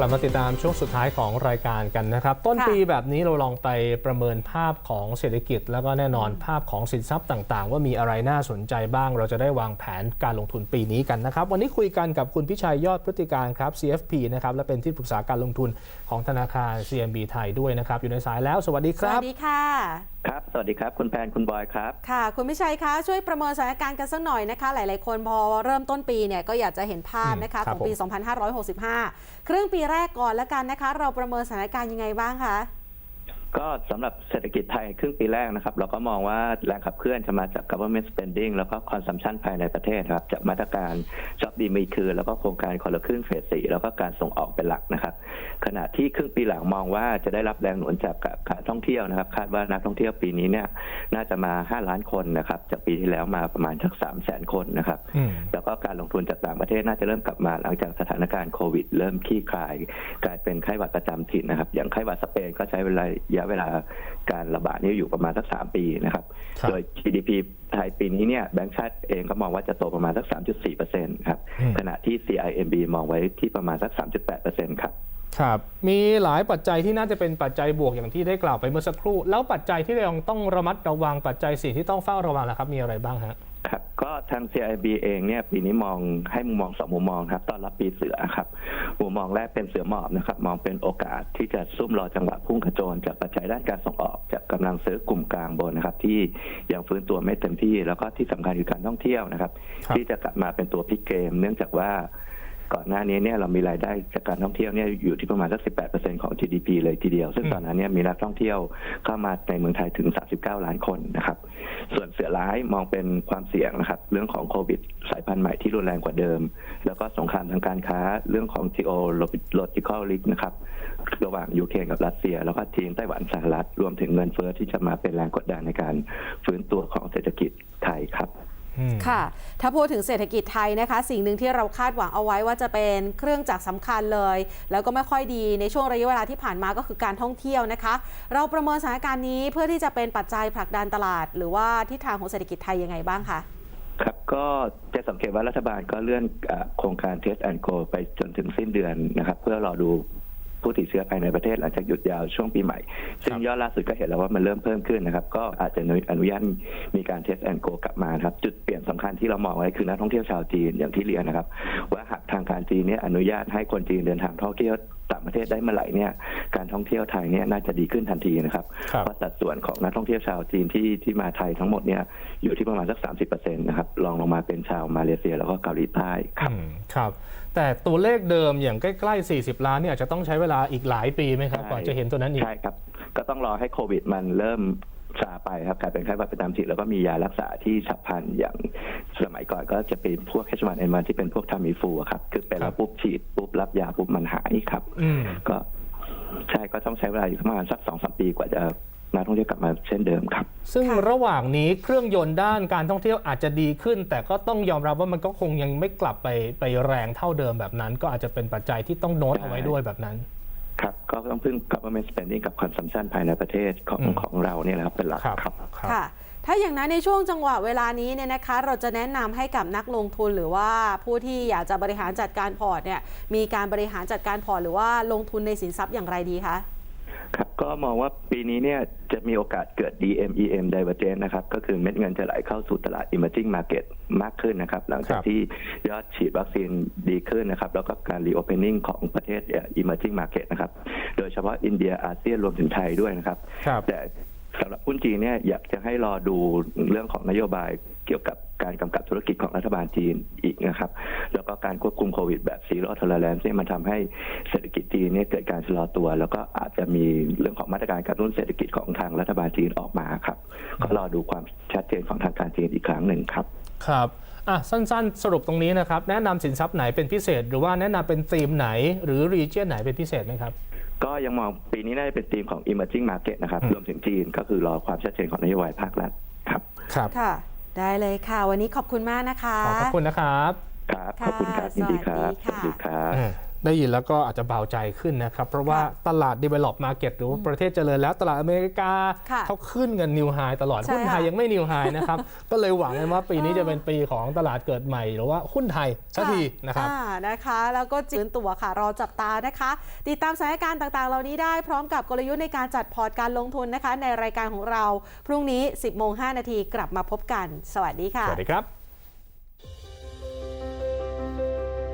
กลับมาติดตามช่วงสุดท้ายของรายการกันนะครับ ต้นค่ะปีแบบนี้เราลองไปประเมินภาพของเศรษฐกิจ แล้วก็แน่นอนภาพของสินทรัพย์ต่างๆ ว่ามีอะไรน่าสนใจบ้าง เราจะได้วางแผนการลงทุนปีนี้กันนะครับ วันนี้คุยกันกับคุณพิชัยยอดพฤติการครับ CFP นะครับและเป็นที่ปรึกษาการลงทุนของธนาคาร CMB ไทยด้วยนะครับอยู่ในสายแล้ว สวัสดีคสรัวับสดีค่ะ ครับ สวัสดีครับ คุณแพนคุณบอยครับ ค่ะ คุณพิชัยคะช่วยประเมินสถานการณ์กันสักหน่อยนะคะ หลาย ๆ คนพอเริ่มต้นปีเนี่ยก็อยากจะเห็นภาพนะคะอืมครัขบองปีผม2565 ครึ่งปีแรกก่อนแล้วกันนะคะ เราประเมินสถานการณ์ยังไงบ้างคะ ก็สำหรับเศรษฐกิจไทยครึ่งปีแรกนะครับ เราก็มองว่าแรงขับเคลื่อนจะมาจาก government spending แล้วก็ consumption ภายในประเทศครับ จากมาตรการช็อปดีมีคืน แล้วก็โครงการคนละครึ่งเฟสสี่แล้วก็การส่งออกเป็นหลักนะครับ ขณะที่ครึ่งปีหลังมองว่าจะได้รับแรงหนุนจากการท่องเที่ยวนะครับ คาดว่านักท่องเที่ยวปีนี้เนี่ยน่าจะมา 5 ล้านคนนะครับ จากปีที่แล้วมาประมาณสัก3แสนคนนะครับอืมแล้วก็การลงทุนจากต่างประเทศน่าจะเริ่มกลับมาหลังจากสถานการณ์โควิด เริ่มคลี่คลาย กลายเป็นไข้หวัดประจำถิ่นนะครับ อย่างไข้หวัดสเปนก็ใช้เวลาระยะเวลาการระบาดนี้อยู่ประมาณสักสามปีนะครับครับ โดย GDP ไทยปีนี้เนี่ยแบงก์ชาติเองก็มองว่าจะโตประมาณสัก 3.4เปอร์เซ็นต์ครับอืมขณะที่ CIMB มองไว้ที่ประมาณสัก 3.8เปอร์เซ็นต์ครับครับมีหลายปัจจัยที่น่าจะเป็นปัจจัยบวกอย่างที่ได้กล่าวไปเมื่อสักครู่ แล้วปัจจัยที่เราต้องระมัดระวังปัจจัยสี่ที่ต้องเฝ้าระวังนะครับ มีอะไรบ้างฮะครับ ก็ทาง CIB เองเนี่ยปีนี้มองให้มุมมองสองมุมมองครับต้อนรับปีเสือครับมุมมองแรกเป็นเสือหมอบนะครับ มองเป็นโอกาสที่จะซุ่มรอจังหวะพุ่งกระโจนจากปัจจัยด้านการส่งออกจากกำลังซื้อกลุ่มกลางบนนะครับ ที่ยังฟื้นตัวไม่เต็มที่ แล้วก็ที่สำคัญคือการท่องเที่ยวนะครับครับที่จะกลับมาเป็นตัวพลิกเกม เนื่องจากว่า ก่อนหน้านี้เนี่ยเรามีรายได้จากการท่องเที่ยวเนี่ยอยู่ที่ประมาณสัก 18%ของ GDP เลยทีเดียว ซึ่งอืมตอนนั้นเนี่ยมีนักท่องเที่ยวเข้ามาในเมืองไทยถึง 39 ล้านคนนะครับ ส่วนเสือร้ายมองเป็นความเสี่ยงนะครับ เรื่องของโควิด สายพันธุ์ใหม่ที่รุนแรงกว่าเดิม แล้วก็สงครามทางการค้าเรื่องของ geological risk นะครับ ระหว่างยูเครนกับรัสเซีย แล้วก็จีนไต้หวันสหรัฐรวมถึงเงินเฟ้อที่จะมาเป็นแรงกดดันในการฟื้นตัวของเศรษฐกิจไทยครับอืม ค่ะ ถ้าพูดถึงเศรษฐกิจไทยนะคะ สิ่งหนึ่งที่เราคาดหวังเอาไว้ว่าจะเป็นเครื่องจักรสำคัญเลย แล้วก็ไม่ค่อยดีในช่วงระยะเวลาที่ผ่านมาก็คือการท่องเที่ยวนะคะ เราประเมินสถานการณ์นี้เพื่อที่จะเป็นปัจจัยผลักดันตลาด หรือว่าทิศทางของเศรษฐกิจไทยยังไงบ้างคะครับก็จะสังเกตว่ารัฐบาลก็เลื่อนเอ่อโครงการ Test and Go ไปจนถึงสิ้นเดือนนะครับ เพื่อรอดู ผู้ติดเชื้อภายในประเทศหลังจากหยุดยาวช่วงปีใหม่ ซึ่งยอดล่าสุดก็เห็นแล้วว่ามันเริ่มเพิ่มขึ้นนะครับ ก็อาจจะอนุญาตมีการ Test and Go กลับมานะครับ จุดเปลี่ยนสำคัญที่เรามองไว้คือนักท่องเที่ยวชาวจีนอย่างที่เรียนนะครับ ว่าหากทางการจีนเนี่ยอนุญาตให้คนจีนเดินทางท่องเที่ยว ต่างประเทศได้เมื่อไหร่เนี่ยการท่องเที่ยวไทยเนี่ยน่าจะดีขึ้นทันทีนะครับครับเพราะสัดส่วนของนักท่องเที่ยวชาวจีนที่ที่มาไทยทั้งหมดเนี่ยอยู่ที่ประมาณสัก30%นะครับรองลงมาเป็นชาวมาเลเซียแล้วก็เกาหลีใต้ครับอืมครับแต่ตัวเลขเดิมอย่างใกล้ๆ 40 ล้านเนี่ยอาจจะต้องใช้เวลาอีกหลายปีไหมครับใช่กว่าจะเห็นตัวนั้นอีกใช่ครับก็ต้องรอให้โควิดมันเริ่ม ซาไปครับกลายเป็นไข้หวัดประจำถิ่นแล้วก็มียารักษาที่ฉับพลันอย่างสมัยก่อนก็จะเป็นพวก H1N1 ที่เป็นพวกทามิฟูอะครับ คือเป็นแล้วปุ๊บฉีดปุ๊บรับยาปุ๊บมันหายครับอืมก็ใช่ก็ต้องใช้เวลาอยู่ประมาณสักสองสามปีกว่าจะนักท่องเที่ยวกลับมาเช่นเดิมครับ ซึ่งค่ะระหว่างนี้เครื่องยนต์ด้านการท่องเที่ยวอาจจะดีขึ้น แต่ก็ต้องยอมรับว่ามันก็คงยังไม่กลับไปไปแรงเท่าเดิมแบบนั้น ก็อาจจะเป็นปัจจัยที่ต้องโน้ตเอาไว้ด้วยแบบนั้นครับ ก็ต้องพึ่ง government spending กับ consumption ภายในประเทศของอืมของเราเนี่ยแหละครับเป็นหลักครับครับครับ ค่ะ ถ้าอย่างนั้นในช่วงจังหวะเวลานี้เนี่ยนะคะ เราจะแนะนำให้กับนักลงทุนหรือว่าผู้ที่อยากจะบริหารจัดการพอร์ตเนี่ยมีการบริหารจัดการพอร์ตหรือว่าลงทุนในสินทรัพย์อย่างไรดีคะ ครับก็มองว่าปีนี้เนี่ยจะมีโอกาสเกิด DMEM divergence นะครับ ก็คือเม็ดเงินจะไหลเข้าสู่ตลาด emerging market มากขึ้นนะครับ หลังจากครับที่ยอดฉีดวัคซีนดีขึ้นนะครับ แล้วก็การ reopening ของประเทศเอ่อ emerging market นะครับ โดยเฉพาะอินเดียอาเซียนรวมถึงไทยด้วยนะครับครับ แต่สำหรับหุ้นจีนเนี่ยอยากจะให้รอดูเรื่องของนโยบายเกี่ยวกับการกำกับธุรกิจของรัฐบาลจีนอีกนะครับ แล้วก็การควบคุมโควิดแบบซีโร่ทอร์เรนซ์เนี่ยมันทำให้เศรษฐกิจจีนเนี่ยเกิดการชะลอตัว แล้วก็อาจจะมีเรื่องของมาตรการการรุ่นเศรษฐกิจของทางรัฐบาลจีนออกมาครับ ก็รอดูความชัดเจนของทางการจีนอีกครั้งหนึ่งครับ ครับอะสั้นๆ สรุปตรงนี้นะครับ แนะนำสินทรัพย์ไหนเป็นพิเศษ หรือว่าแนะนำเป็นธีมไหน หรือรีเจนไหนเป็นพิเศษไหมครับก็ยังมองปีนี้น่าจะเป็นธีมของ emerging market นะครับอืมรวมถึงจีนก็คือรอความชัดเจนของนโยบายภาครัฐครับ ครับค่ะ ได้เลยค่ะ วันนี้ขอบคุณมากนะคะ ขอขอบคุณนะครับ ครับ ขอบคุณครับ ยินดีครับสวัสดีค่ะสวัสดีครับอ่า ได้ยินแล้วก็อาจจะเบาใจขึ้นนะครับ เพราะว่าค่ะตลาด develop market หรือว่าประเทศเจริญแล้วตลาดอเมริกาค่ะเขาขึ้นกันนิวไฮตลอดใช่หุ้นไทยค่ะยังไม่นิวไฮนะครับ ก็เลยหวังกันว่าปีนี้จะเป็นปีของตลาดเกิดใหม่ หรือว่าหุ้นไทยสักทีนะครับอ่านะคะ แล้วก็จืนตัวค่ะ รอจับตานะคะ ติดตามสถานการณ์ต่างๆ เหล่านี้ได้พร้อมกับกลยุทธ์ในการจัดพอร์ตการลงทุนนะคะ ในรายการของเราพรุ่งนี้ 10โมง5นาทีกลับมาพบกัน สวัสดีค่ะสวัสดีครับ